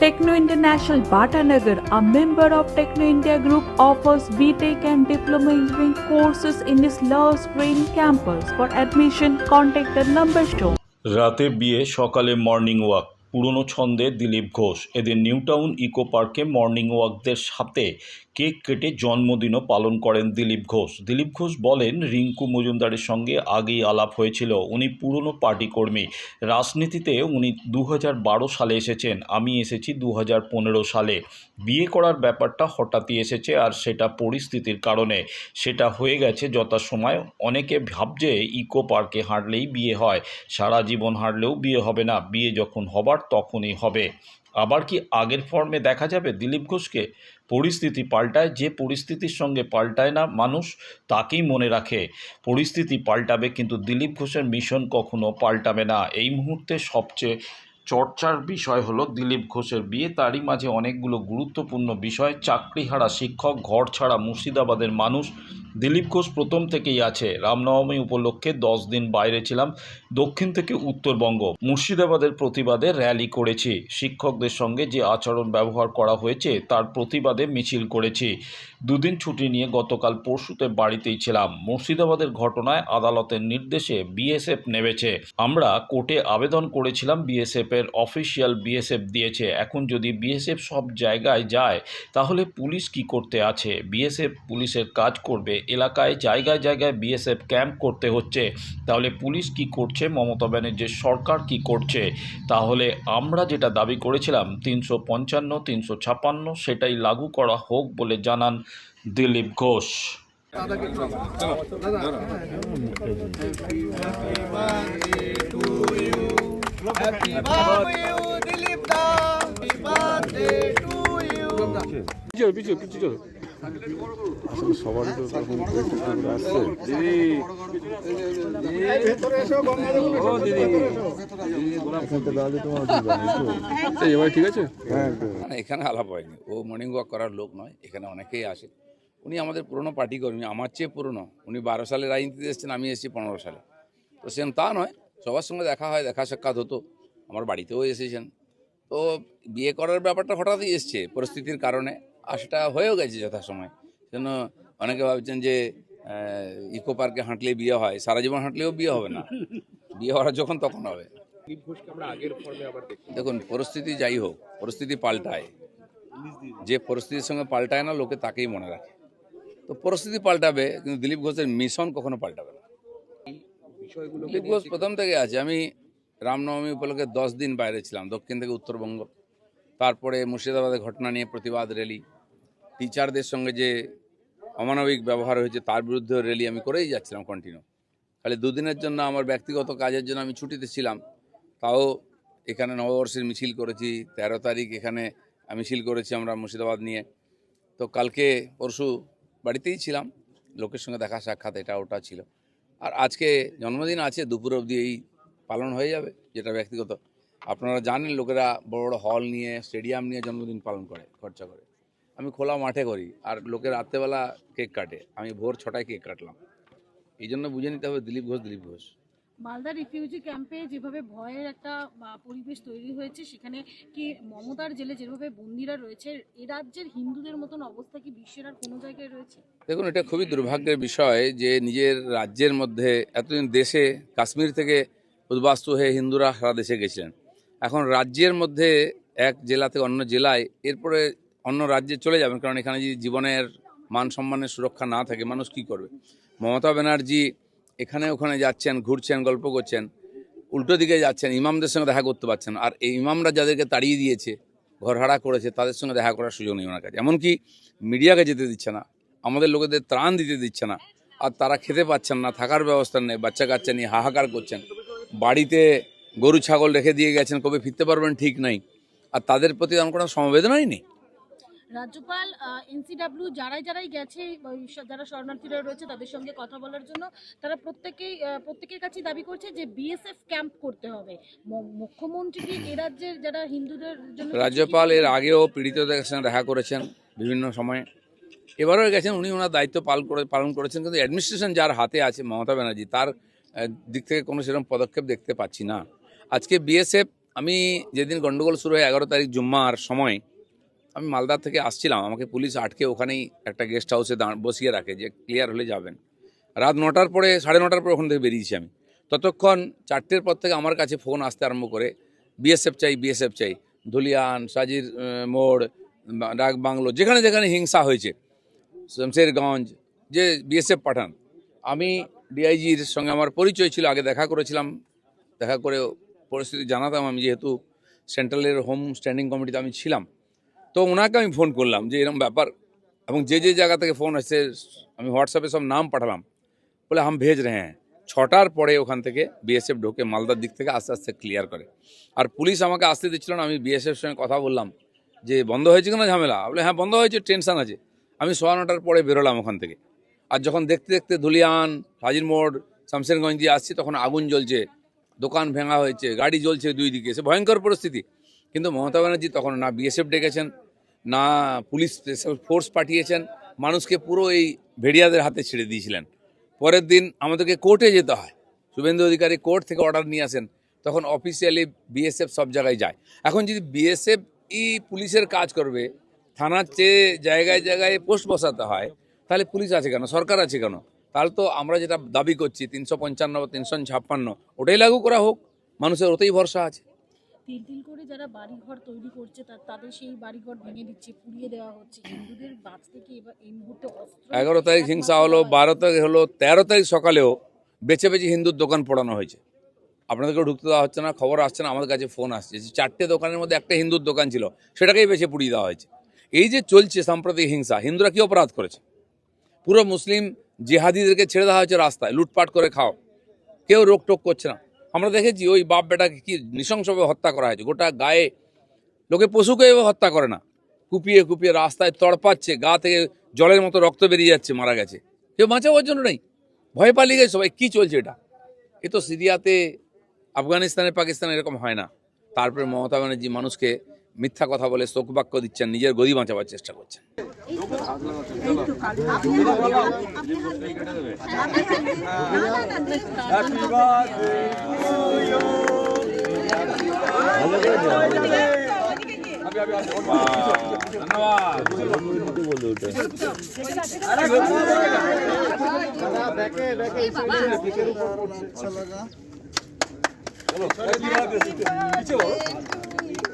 Techno International Bhatanagar, a member of Techno India Group, offers BTEC and Diploma Engineering courses in its Love Spring campus. For admission, contact the number shown. রাতে বিয়ে সকালে morning walk পুরনো ছন্দে দিলীপ ঘোষ এদের New Town eco পার্কে morning ওয়াকদের সাথে cake কেটে জন্মদিনও পালন করেন দিলীপ ঘোষ। দিলীপ ঘোষ বলেন, রিঙ্কু মজুমদারের সঙ্গে আগেই আলাপ হয়েছিল। উনি পুরনো পার্টি কর্মী। রাজনীতিতে উনি দু সালে এসেছেন। আমি এসেছি দু সালে। বিয়ে করার ব্যাপারটা হঠাৎই এসেছে আর সেটা পরিস্থিতির কারণে। সেটা হয়ে গেছে যথাসময়। অনেকে ভাবছে, ইকো পার্কে হাঁটলেই বিয়ে হয়। সারা জীবন হাঁটলেও বিয়ে হবে না। বিয়ে যখন হবার তখনই হবে। আবার কি আগের ফর্মে দেখা যাবে? দিলীপ ঘোষকে পরিস্থিতি পাল্টায়, যে পরিস্থিতির সঙ্গে পাল্টায় না মানুষ, তাকেই মনে রাখে। পরিস্থিতি পাল্টাবে কিন্তু দিলীপ ঘোষের মিশন কখনো পাল্টাবে না। এই মুহূর্তে সবচেয়ে চর্চার বিষয় হলো দিলীপ ঘোষের বিয়ে। তারই মাঝে অনেকগুলো গুরুত্বপূর্ণ বিষয়। চাকরিহারা শিক্ষক, ঘর ছাড়া মুর্শিদাবাদের মানুষ দিলীপ ঘোষ প্রথম থেকেই আছে। রামনবমী উপলক্ষে দশ দিন বাইরে ছিলাম, দক্ষিণ থেকে উত্তরবঙ্গ। মুর্শিদাবাদের প্রতিবাদে র্যালি করেছি। শিক্ষকদের সঙ্গে যে আচরণ ব্যবহার করা হয়েছে, তার প্রতিবাদে মিছিল করেছি। দুদিন ছুটি নিয়ে গতকাল পরশুতে বাড়িতেই ছিলাম। মুর্শিদাবাদের ঘটনায় আদালতের নির্দেশে বিএসএফ নেমেছে। আমরা কোর্টে আবেদন করেছিলাম বিএসএফ এর অফিসিয়াল বিএসএফ দিয়েছে। এখন যদি বিএসএফ সব জায়গায় যায়, তাহলে পুলিশ কি করতে আছে? বিএসএফ পুলিশের কাজ করবে এলাকায় জায়গায় জায়গায় বিএসএফ ক্যাম্প করতে হচ্ছে। তাহলে পুলিশ কি করছে? মমতা ব্যানার্জির সরকার কি করছে? তাহলে আমরা যেটা দাবি করেছিলাম তিনশো পঞ্চান্ন তিনশো ছাপান্ন সেটাই লাগু করা হোক বলে জানান দিলীপ ঘোষ. পিছিয়ে পিছিয়ে। আসলে সবারই তো তখন আসছে এবার ঠিক আছে? হ্যাঁ এখানে আলাপ হয়নি। ও মর্নিং ওয়াক করার লোক নয় এখানে অনেকেই আসে। উনি আমাদের পুরনো পার্টি কর্মী আমার চেয়ে পুরনো। উনি বারো সালে রাজনীতিতে এসেছেন আমি এসেছি পনেরো সালে। তো সেম তা নয় সবার সঙ্গে দেখা হয় দেখা সাক্ষাৎ হতো। আমার বাড়িতেও এসেছেন। তো বিয়ে করার ব্যাপারটা হঠাৎই এসছে পরিস্থিতির কারণে। সেটা হয়েও গেছে যথাসময়। জন্য অনেকে ভাবছেন যে ইকো পার্কে হাঁটলে বিয়ে হয়, সারা জীবন হাঁটলেও বিয়ে হবে না। বিয়ে হওয়ার যখন তখন হবে। দেখুন, পরিস্থিতি যাই হোক, পরিস্থিতি পাল্টায়। যে পরিস্থিতির সঙ্গে পাল্টায় না, লোকে তাকেই মনে রাখে। তো পরিস্থিতি পাল্টাবে, কিন্তু দিলীপ ঘোষের মিশন কখনো পাল্টাবে না। দিলীপ ঘোষ প্রথম থেকে আছে। আমি রামনবমী উপলক্ষে দশ দিন বাইরে ছিলাম, দক্ষিণ থেকে উত্তরবঙ্গ। তারপরে মুর্শিদাবাদের ঘটনা নিয়ে প্রতিবাদ র্যালি। টিচারদের সঙ্গে যে অমানবিক ব্যবহার হয়েছে, তার বিরুদ্ধে র্যালি আমি করেই যাচ্ছিলাম কন্টিনিউ খালি দুদিনের জন্য আমার ব্যক্তিগত কাজের জন্য আমি ছুটিতে ছিলাম। তাও এখানে নববর্ষের মিছিল করেছি, তেরো তারিখ এখানে মিছিল করেছি আমরা মুর্শিদাবাদ নিয়ে। তো কালকে পরশু বাড়িতেই ছিলাম, লোকের সঙ্গে দেখা সাক্ষাৎ, এটা ওটা ছিল। আর আজকে জন্মদিন আছে, দুপুর অবধি এই পালন হয়ে যাবে, যেটা ব্যক্তিগত। আপনারা জানেন, লোকেরা বড় বড় হল নিয়ে স্টেডিয়াম নিয়ে জন্মদিন পালন করে, খরচা করে। আমি খোলা মাঠে করি আর লোকে রাত্রেবেলা কেক কাটে। আমি ভোর ছটায় কেক কাটলাম। এই জন্য বুঝে নিতে হবে দিলীপ ঘোষ দিলীপ ঘোষ। মালদা রিফিউজি ক্যাম্পে যেভাবে ভয়ের একটা পরিবেশ তৈরি হয়েছে সেখানে কি মমতার জেলে যেভাবে বন্দিরা রয়েছে এ রাজ্যের হিন্দুদের মতন অবস্থা কি বিশ্বের আর কোনো জায়গায় রয়েছে? দেখুন এটা খুবই দুর্ভাগ্যের বিষয় যে নিজের রাজ্যের মধ্যে এতদিন দেশে কাশ্মীর থেকে উদ্বাস্তু হয়ে হিন্দুরা সারা দেশে গেছিলেন। এখন রাজ্যের মধ্যে এক জেলা থেকে অন্য জেলায় এরপরে অন্য রাজ্যে চলে যাবেন, কারণ এখানে যদি জীবনের মান সম্মানের সুরক্ষা না থাকে, মানুষ কি করবে? মমতা ব্যানার্জি এখানে ওখানে যাচ্ছেন, ঘুরছেন, গল্প করছেন, উল্টো দিকে যাচ্ছেন, ইমামদের সঙ্গে দেখা করতে পারছেন আর এই ইমামরা যাদেরকে তাড়িয়ে দিয়েছে, ঘরহারা করেছে, তাদের সঙ্গে দেখা করার সুযোগ নেই ওনার কাছে। এমনকি মিডিয়াকে যেতে দিচ্ছে না, আমাদের লোকেদের ত্রাণ দিতে দিচ্ছে না, আর তারা খেতে পাচ্ছেন না, থাকার ব্যবস্থা নেই, বাচ্চা কাচ্চা নিয়ে হাহাকার করছেন। বাড়িতে গরু, ছাগল রেখে দিয়ে গেছেন, কবে ফিরতে পারবেন ঠিক নাই, আর তাদের প্রতি আমার কোনো সমবেদনাই নেই। রাজ্যপাল এনসিডাব্লিউ যারাই যারাই গেছে যারা শরণার্থীরা রয়েছে তাদের সঙ্গে কথা বলার জন্য তারা প্রত্যেকেই প্রত্যেকের কাছে দাবি করছে যে বিএসএফ ক্যাম্প করতে হবে। মুখ্যমন্ত্রী কি এ রাজ্যের যারা হিন্দুদের জন্য রাজ্যপাল এর আগেও পীড়িতদের সঙ্গে দেখা করেছেন বিভিন্ন সময়ে। এবারও গেছেন উনি ওনার দায়িত্ব পালন করে পালন করেছেন কিন্তু অ্যাডমিনিস্ট্রেশন যার হাতে আছে মমতা ব্যানার্জি তার দিক থেকে কোনো সেরকম পদক্ষেপ দেখতে পাচ্ছি না। আজকে বিএসএফ আমি যেদিন গন্ডগোল শুরু হয় এগারো তারিখ জুম্মার সময় আমি মালদা থেকে আসছিলাম, আমাকে পুলিশ আটকে ওখানেই একটা গেস্ট হাউসে বসিয়ে রাখে যে ক্লিয়ার হলে যাবেন। রাত নটার পরে, সাড়ে নটার পরে ওখান থেকে বেরিয়েছি আমি। ততক্ষণ চারটের পর থেকে আমার কাছে ফোন আসতে আরম্ভ করে বিএসএফ চাই বিএসএফ চাই, ধুলিয়ান, সাজির মোড় ডাক বাংলো, যেখানে যেখানে হিংসা হয়েছে, শমশেরগঞ্জ, যে বিএসএফ পাঠান। আমি ডিআইজির সঙ্গে আমার পরিচয় ছিল, আগে দেখা করেছিলাম, দেখা করে পরিস্থিতি জানাতাম আমি, যেহেতু সেন্ট্রালের হোম স্ট্যান্ডিং কমিটিতে আমি ছিলাম। তো ওনাকে আমি ফোন করলাম যে এরকম ব্যাপার এবং যে যে জায়গা থেকে ফোন আসছে, আমি হোয়াটসঅ্যাপে সব নাম পাঠালাম। বলে হাম ভেজ রে হ্যাঁ। ছটার পরে ওখান থেকে বিএসএফ ঢোকে মালদার দিক থেকে আস্তে আস্তে ক্লিয়ার করে। আর পুলিশ আমাকে আসতে দিচ্ছিল না, আমি বিএসএফ সঙ্গে কথা বললাম যে, বন্ধ হয়েছে কিনা ঝামেলা? বলে হ্যাঁ বন্ধ হয়েছে টেনশন আছে। আমি সোয়া নটার পরে বেরোলাম ওখান থেকে। আর যখন দেখতে দেখতে ধুলিয়ান, হাজির মোড়, শামশেরগঞ্জ দিয়ে আসছি, তখন আগুন জ্বলছে, দোকান ভেঙা হয়েছে, গাড়ি জ্বলছে দুই দিকে, সে ভয়ঙ্কর পরিস্থিতি। কিন্তু মমতা ব্যানার্জি তখন না বিএসএফ ডেকেছেন না পুলিশ ফোর্স পাঠিয়েছেন, মানুষকে পুরো এই ভেড়িয়াদের হাতে ছেড়ে দিয়েছিলেন। পরের দিন আমাদেরকে কোর্টে যেতে হয়। শুভেন্দু অধিকারী কোর্ট থেকে অর্ডার নিয়ে আসেন, তখন অফিসিয়ালি বিএসএফ সব জায়গায় যায়। এখন যদি বিএসএফ ই পুলিশের কাজ করবে, থানার চেয়ে জায়গায় জায়গায় পোস্ট বসাতে হয়, তাহলে পুলিশ আছে কেন? সরকার আছে কেন? তাহলে তো আমরা যেটা দাবি করছি, তিনশো পঞ্চান্ন বা তিনশো ছাপ্পান্ন, ওটাই লাগু করা হোক। মানুষের ওতেই ভরসা আছে। তিল তিল করে যারা বাড়িঘর তৈরি করছে তাদের সেই বাড়িঘর ভেঙে দিচ্ছে পুড়িয়ে দেওয়া হচ্ছে। হিন্দুদের বাঁচতে কি এবার এই মুহূর্তে এগারো তারিখ হিংসা হলো বারো তারিখ হলো তেরো তারিখ সকালেও বেছে বেছে হিন্দুর দোকান পোড়ানো হয়েছে। আপনাদেরকেও ঢুকতে দেওয়া হচ্ছে না খবর আসছে না আমাদের কাছে ফোন আসছে যে চারটে দোকানের মধ্যে একটা হিন্দুর দোকান ছিল সেটাকেই বেছে পুড়িয়ে দেওয়া হয়েছে। এই যে চলছে সাম্প্রতিক হিংসা হিন্দুরা কি অপরাধ করেছে? পুরো মুসলিম জেহাদিদেরকে ছেড়ে দেওয়া হয়েছে রাস্তায় লুটপাট করে খাও। কেউ রোকটোক করছে না। আমরা দেখেছি ওই বাপ বেটাকে কি নৃশংসভাবে হত্যা করা হয়েছে। গোটা গায়ে লোকে পশুকে হত্যা করে না। কুপিয়ে কুপিয়ে রাস্তায় তড়পাচ্ছে, গা থেকে জলের মতো রক্ত বেরিয়ে যাচ্ছে, মারা গেছে। কেউ বাঁচাবার জন্য নেই। ভয় পালিয়ে গেছে সবাই। কী চলছে এটা? এ তো সিরিয়াতে, আফগানিস্তানে, পাকিস্তানে এরকম হয় না। তারপরে মমতা ব্যানার্জি মানুষকে মিথ্যা কথা বলে শোক বাক্য দিচ্ছেন নিজের গদি বাঁচাবার চেষ্টা করছেন